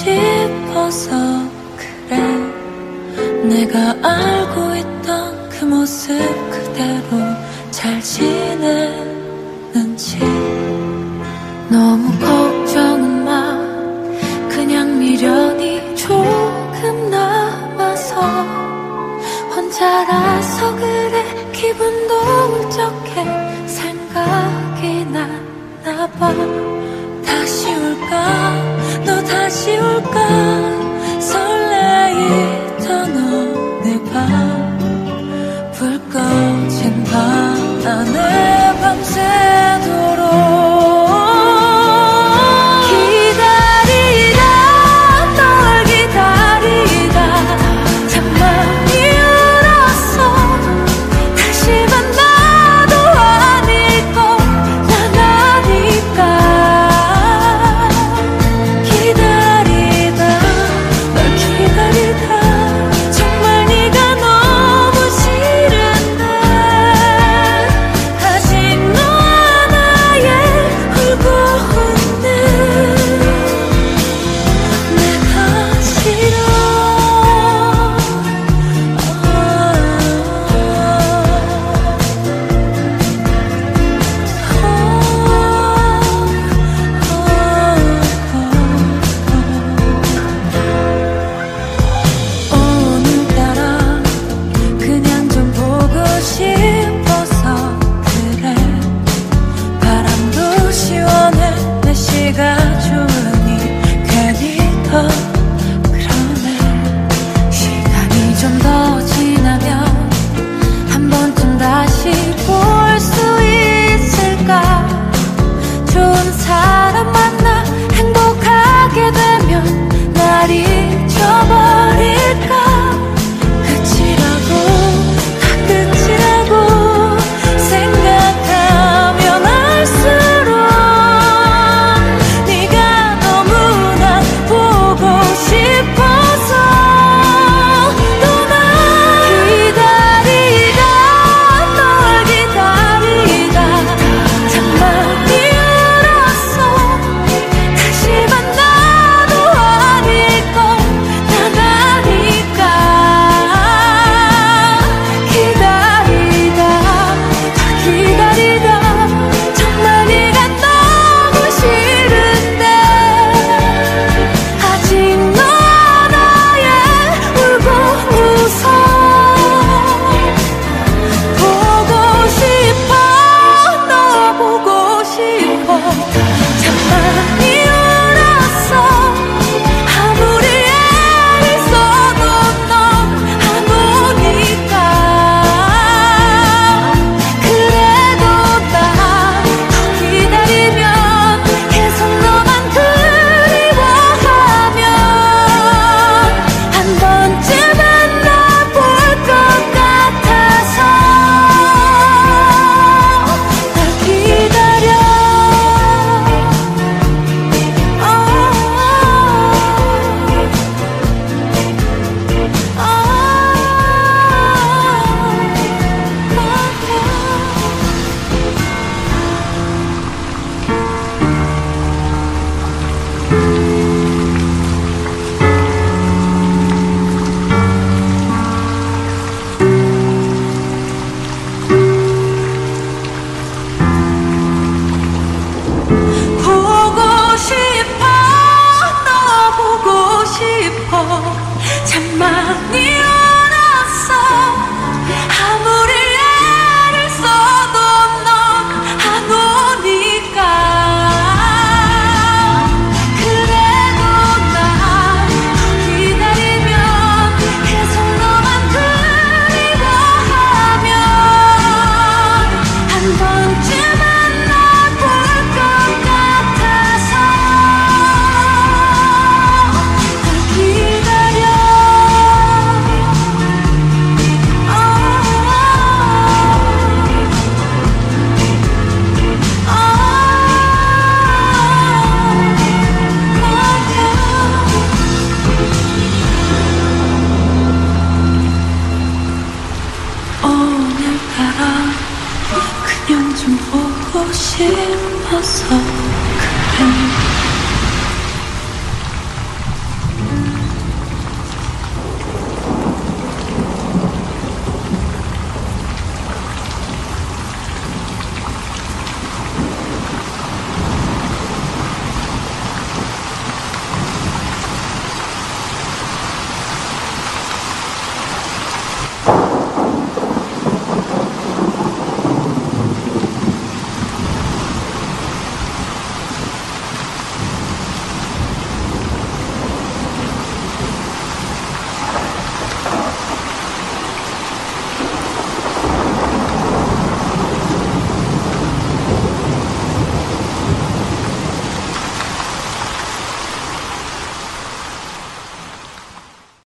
싶어서 그래. 내가 알고 있던 그 모습 그대로 잘 지내는지. 너무 걱정은 마. 그냥 미련이 조금 남아서 혼자라서 그래. 기분도 울적해. 생각이 났나 봐. 다시 올까? 다시 올까? 설레이던 어느 밤 불 꺼진 밤 안에 사랑 그냥 좀 보고 싶어서 그래.